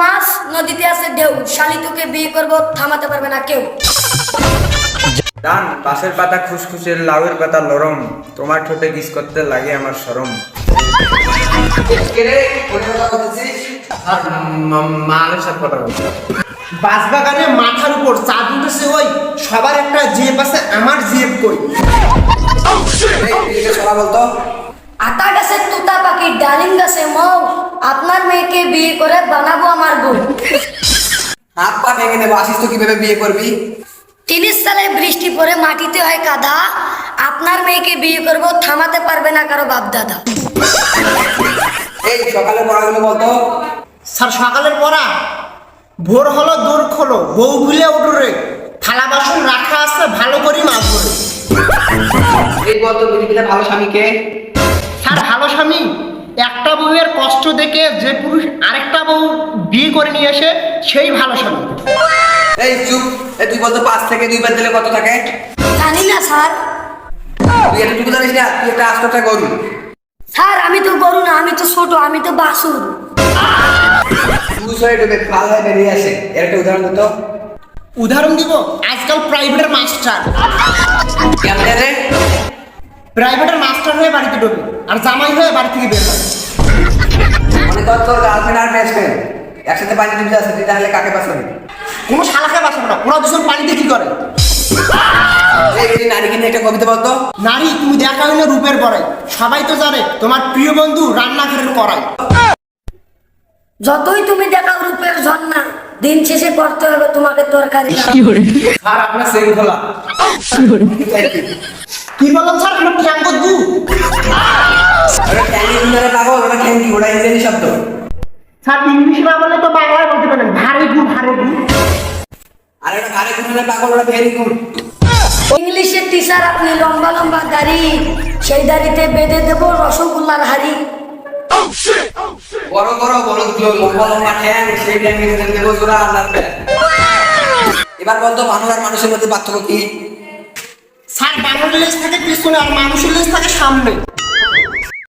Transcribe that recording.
মাছ নদীতে আছে ঢেউ। শালি তোকে বিয়ে করব থামাতে পারবে না কেউ। ডান বাঁশের পাতা খুশখুশের লাউয়ের পাতা লরম তোমার ঠোঁটে কিস করতে লাগে আমার শরম। বাসবাগানে মাথার উপর চাঁদ উঠেছে ওই সবার একটা জেব আছে আমার জেব কই? আতা গাছের তুতা পাখি ডালিম গাছে মৌ আপনার মেয়েকে বিয়ে করে বানাবো আমার বউ। হাত পা ভেঙে দেবো আসিস তো কীভাবে বিয়ে করবি? তিরিশ সালে বৃষ্টি পরে মাটিতে হয় কাদা আপনার মেয়েকে বিয়ে করব থামাতে পারবে না কারও বাপ দাদা এই সকালে পড়াগুলো বলতো? স্যার সকালের পড়া? ভোর হলো দূর খোলো বউ ভুলে উঠো রে। থালা বাসন রাখা আছে ভালো করে মাছ ধরে। এই বলতো পৃথিবীতে ভালো স্বামীকে। স্যার ভালো স্বামী। একটা বউয়ের কষ্ট দেখে যে পুরুষ আরেকটা বউ বিয়ে করে নিয়ে আসে সেই ভালো স্বামী। এই চুপ। এই তুই বলতো পাঁচ থেকে দুই বার দিলে কত থাকে? জানি না স্যার। তুই এতটুকু জানিস না? তুই একটা আস্তটা গরু। স্যার আমি তো গরু না আমি তো ছোট আমি তো বাসুর। তুই সরে ঢুকে খাল হয়ে বেরিয়ে আসে। এর একটা উদাহরণ দিত। উদাহরণ দিব? আজকাল প্রাইভেটের মাস্টার কেমন রে? প্রাইভেটের মাস্টার হয়ে বাড়িতে ঢোকে আর জামাই হয়ে বাড়ি থেকে বের হয় মনে কর তোর গার্লফ্রেন্ড আর বেস্ট ফ্রেন্ড একসাথে পানি তুই তাহলে কাকে পাসবি কোনো শালাকে বাঁচাবে না ওরা দুজন পানিতে কি করে? নারীকে নিয়ে একটা কবিতা বলতো। নারী তুমি দেখা হইলে রূপের পরে। সবাই তো জানে তোমার প্রিয় বন্ধু রান্নাঘরের করাই যতই তুমি দেখাও রূপের ঝর্ণা দিন শেষে করতে হবে তোমাকে তরকারি স্যার আপনার শৃঙ্খলা কি বললাম স্যার আপনার পাগল ওটা ওটা ইংরেজি শব্দ। স্যার ইংলিশ না বলে তো বাংলায় বলতে পারেন। ভারে গু ভারে গু আর ওটা ঘরে ঘুরে পাগল ওটা ভেরি গুড। ইংলিশের টিচার আপনি লম্বা লম্বা দাড়ি সেই দাড়িতে বেঁধে দেবো রসগোল্লার হাড়ি। বড় বড় বড় লম্বা লম্বা ঠ্যাং সেই দেবো জোড়া এবার বলতো মানুষ আর মানুষের মধ্যে পার্থক্য কি? স্যার বানরের লেজ থাকে পিছনে আর মানুষের লেজ থাকে সামনে।